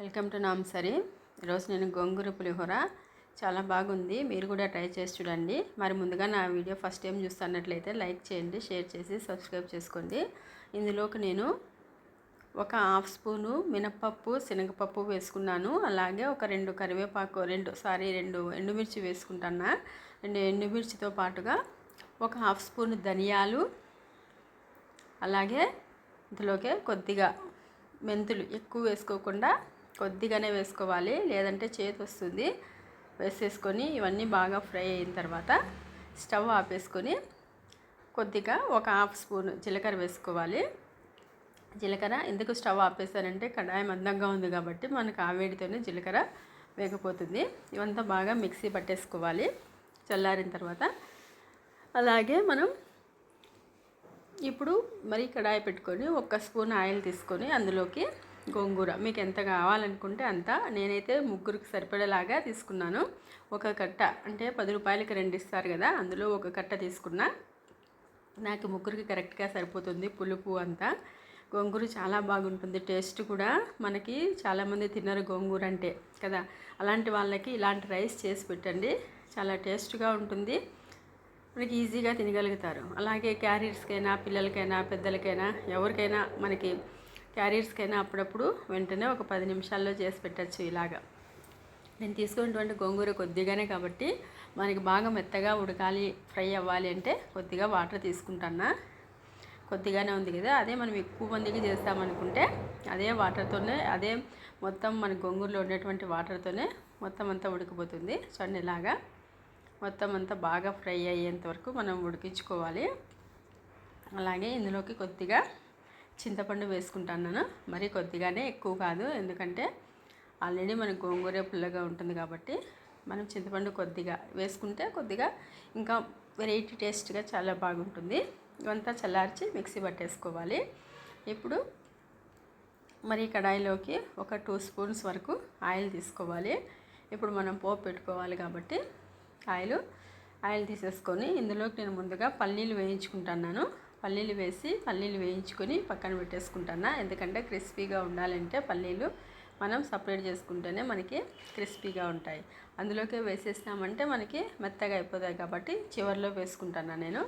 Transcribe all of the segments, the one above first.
Welcome to నామ్సరి ఈరోజు నేను గోంగూర పులిహోర. చాలా బాగుంది. మీరు కూడా ట్రై చేసి చూడండి. మరి ముందుగా నా వీడియో ఫస్ట్ టైం చూస్తున్నట్లయితే లైక్ చేయండి షేర్ చేసి సబ్స్క్రైబ్ చేసుకోండి. ఇందులోకి నేను ఒక హాఫ్ స్పూను మినప్పప్పు శనగపప్పు వేసుకున్నాను. అలాగే ఒక రెండు కరివేపాకు రెండు సారీ రెండు ఎండుమిర్చి వేసుకుంటున్నా. రెండు ఎండుమిర్చితో పాటుగా ఒక హాఫ్ స్పూన్ ధనియాలు. అలాగే ఇందులోకే కొద్దిగా మెంతులు ఎక్కువ వేసుకోకుండా కొద్దిగానే వేసుకోవాలి. లేదంటే చేతి వస్తుంది. వేసేసుకొని ఇవన్నీ బాగా ఫ్రై అయిన తర్వాత స్టవ్ ఆపేసుకొని కొద్దిగా ఒక హాఫ్ స్పూన్ జీలకర్ర వేసుకోవాలి. జీలకర్ర ఎందుకు స్టవ్ ఆపేసానంటే కడాయి మందంగా ఉంది కాబట్టి మనకు ఆవేడితోనే జీలకర్ర వేగిపోతుంది. ఇవంతా బాగా మిక్సీ పట్టేసుకోవాలి. చల్లారిన తర్వాత అలాగే మనం ఇప్పుడు మరి కడాయి పెట్టుకొని ఒక స్పూన్ ఆయిల్ తీసుకొని అందులోకి గోంగూర. మీకు ఎంత కావాలనుకుంటే అంత. నేనైతే ముగ్గురికి సరిపడేలాగా తీసుకున్నాను. ఒక కట్ట అంటే పది రూపాయలకి రెండు ఇస్తారు కదా అందులో ఒక కట్ట తీసుకున్నా. నాకు ముగ్గురికి కరెక్ట్గా సరిపోతుంది పులుపు అంతా. గోంగూర చాలా బాగుంటుంది. టేస్ట్ కూడా మనకి చాలామంది తిన్నారు గోంగూర అంటే కదా. అలాంటి వాళ్ళకి ఇలాంటి రైస్ చేసి పెట్టండి. చాలా టేస్ట్గా ఉంటుంది. మనకి ఈజీగా తినగలుగుతారు. అలాగే క్యారియర్స్కైనా పిల్లలకైనా పెద్దలకైనా ఎవరికైనా మనకి క్యారియర్స్కైనా అప్పుడప్పుడు వెంటనే ఒక పది నిమిషాల్లో చేసి పెట్టచ్చు ఇలాగా. నేను తీసుకున్నటువంటి గోంగూర కొద్దిగానే కాబట్టి మనకి బాగా మెత్తగా ఉడకాలి ఫ్రై అవ్వాలి అంటే కొద్దిగా వాటర్ తీసుకుంటానా కొద్దిగానే ఉంది కదా అదే మనం ఎక్కువ మందికి చేస్తామనుకుంటే అదే వాటర్తోనే అదే మొత్తం మన గోంగూరలో ఉండేటువంటి వాటర్తోనే మొత్తం అంతా ఉడికిపోతుంది. చూడండి ఇలాగా మొత్తం అంతా బాగా ఫ్రై అయ్యేంత వరకు మనం ఉడికించుకోవాలి. అలాగే ఇందులోకి కొద్దిగా చింతపండు వేసుకుంటాను మరి కొద్దిగానే ఎక్కువ కాదు. ఎందుకంటే ఆల్రెడీ మన గోంగూర పుల్లగా ఉంటుంది కాబట్టి మనం చింతపండు కొద్దిగా వేసుకుంటే కొద్దిగా ఇంకా వెరైటీ టేస్ట్గా చాలా బాగుంటుంది. ఇవంతా చల్లార్చి మిక్సీ పట్టేసుకోవాలి. ఇప్పుడు మరి కడాయిలోకి ఒక టూ స్పూన్స్ వరకు ఆయిల్ తీసుకోవాలి. ఇప్పుడు మనం పోపు పెట్టుకోవాలి కాబట్టి ఆయిల్ ఆయిల్ తీసేసుకొని ఇందులోకి నేను ముందుగా పల్లీలు వేయించుకుంటున్నాను పల్లీలు వేసి పల్లీలు వేయించుకొని పక్కన పెట్టేసుకుంటాను. ఎందుకంటే క్రిస్పీగా ఉండాలంటే పల్లీలు మనం సపరేట్ చేసుకుంటేనే మనకి క్రిస్పీగా ఉంటాయి. అందులోకి వేసేసినామంటే మనకి మెత్తగా అయిపోతాయి కాబట్టి చివరిలో వేసుకుంటాను నేను.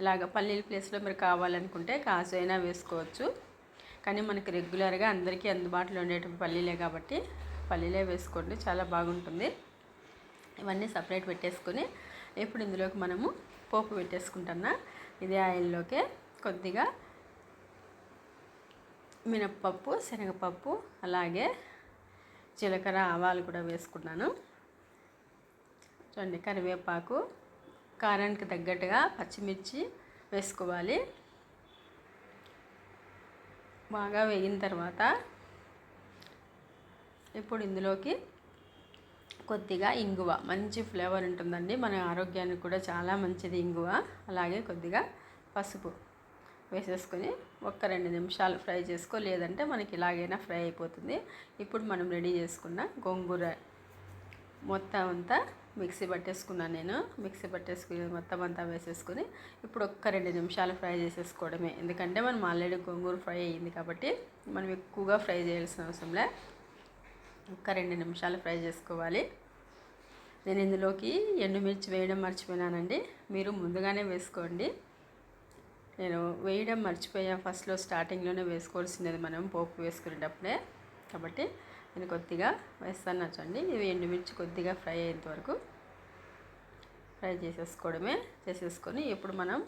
ఇలాగ పల్లీల ప్లేస్లో మీరు కావాలనుకుంటే కాజు అయినా వేసుకోవచ్చు. కానీ మనకి రెగ్యులర్గా అందరికీ అందుబాటులో ఉండేటువంటి పల్లీలే కాబట్టి పల్లీలే వేసుకోండి చాలా బాగుంటుంది. ఇవన్నీ సపరేట్ పెట్టేసుకొని ఇప్పుడు ఇందులోకి మనము పోపు పెట్టేసుకుంటున్నా ఇదే ఆయిల్లోకే కొద్దిగా మినప్పప్పు శనగపప్పు అలాగే జీలకర్ర ఆవాలు కూడా వేసుకున్నాను. చూడండి కరివేపాకు కారానికి తగ్గట్టుగా పచ్చిమిర్చి వేసుకోవాలి. బాగా వేగిన తర్వాత ఇప్పుడు ఇందులోకి కొద్దిగా ఇంగువ. మంచి ఫ్లేవర్ ఉంటుందండి. మన ఆరోగ్యానికి కూడా చాలా మంచిది ఇంగువ. అలాగే కొద్దిగా పసుపు వేసేసుకొని ఒక్క రెండు నిమిషాలు ఫ్రై చేసుకో. లేదంటే మనకి ఇలాగైనా ఫ్రై అయిపోతుంది. ఇప్పుడు మనం రెడీ చేసుకున్న గోంగూర మొత్తం అంతా మిక్సీ పట్టేసుకున్నాను నేను. మిక్సీ పట్టేసుకుని మొత్తం అంతా వేసేసుకుని ఇప్పుడు ఒక్క రెండు నిమిషాలు ఫ్రై చేసేసుకోవడమే. ఎందుకంటే మనం ఆల్రెడీ గోంగూర ఫ్రై అయ్యింది కాబట్టి మనం ఎక్కువగా ఫ్రై చేయాల్సిన అవసరంలే ఒక రెండు నిమిషాలు ఫ్రై చేసుకోవాలి. నేను ఇందులోకి ఎండుమిర్చి వేయడం మర్చిపోయినానండి. మీరు ముందుగానే వేసుకోండి. నేను వేయడం మర్చిపోయా. ఫస్ట్లో స్టార్టింగ్లోనే వేసుకోవాల్సినది మనం పోపు వేసుకునేటప్పుడే. కాబట్టి నేను కొద్దిగా వేస్తాను. నచ్చండి. ఇవి ఎండుమిర్చి కొద్దిగా ఫ్రై అయ్యేంత వరకు ఫ్రై చేసేసుకోవడమే. చేసేసుకొని ఇప్పుడు మనం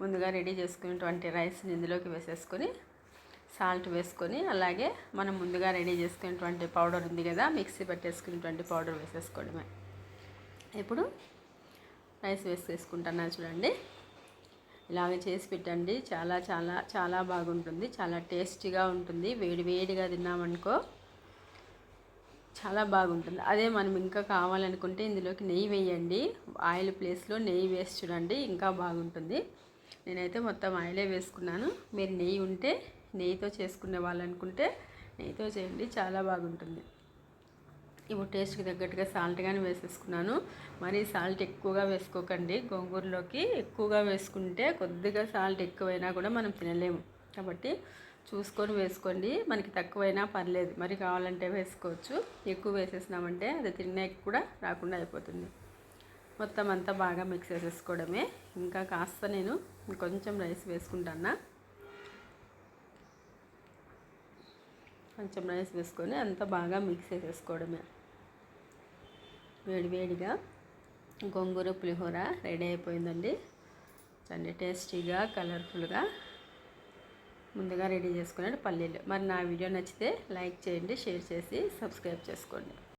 ముందుగా రెడీ చేసుకున్నటువంటి రైస్ని ఇందులోకి వేసేసుకొని సాల్ట్ వేసుకొని అలాగే మనం ముందుగా రెడీ చేసుకునేటువంటి పౌడర్ ఉంది కదా మిక్సీ పట్టేసుకునేటువంటి పౌడర్ వేసేసుకోవడమే. ఇప్పుడు రైస్ వేసేసుకుంటున్నా చూడండి. ఇలాగే చేసి పెట్టండి. చాలా చాలా చాలా బాగుంటుంది. చాలా టేస్టీగా ఉంటుంది. వేడి వేడిగా తిన్నామనుకో చాలా బాగుంటుంది. అదే మనం ఇంకా కావాలనుకుంటే ఇందులోకి నెయ్యి వేయండి. ఆయిల్ ప్లేస్లో నెయ్యి వేసి చూడండి ఇంకా బాగుంటుంది. నేనైతే మొత్తం ఆయిలే వేసుకున్నాను. మీరు నెయ్యి ఉంటే నెయ్యితో చేసుకునే వాళ్ళనుకుంటే నెయ్యితో చేయండి చాలా బాగుంటుంది. ఇప్పుడు టేస్ట్కి తగ్గట్టుగా సాల్ట్ కానీ వేసేసుకున్నాను. మరి సాల్ట్ ఎక్కువగా వేసుకోకండి. గోంగూరలోకి ఎక్కువగా వేసుకుంటే కొద్దిగా సాల్ట్ ఎక్కువైనా కూడా మనం తినలేము. కాబట్టి చూసుకొని వేసుకోండి. మనకి తక్కువైనా పర్లేదు. మరి కావాలంటే వేసుకోవచ్చు. ఎక్కువ వేసేసినామంటే అది తిన్నాక కూడా రాకుండా అయిపోతుంది. మొత్తం అంతా బాగా మిక్స్ చేసేసుకోవడమే. ఇంకా కాస్త నేను కొంచెం రైస్ వేసుకుంటాను? కొంచెం రైస్ వేసుకొని అంతా బాగా మిక్స్ చేసేసుకోవడమే. వేడివేడిగా గోంగూర పులిహోర రెడీ అయిపోయిందండి. చాలా టేస్టీగా కలర్ఫుల్గా ముందుగా రెడీ చేసుకున్నాడు పల్లీలు. మరి నా వీడియో నచ్చితే లైక్ చేయండి షేర్ చేసి సబ్స్క్రైబ్ చేసుకోండి.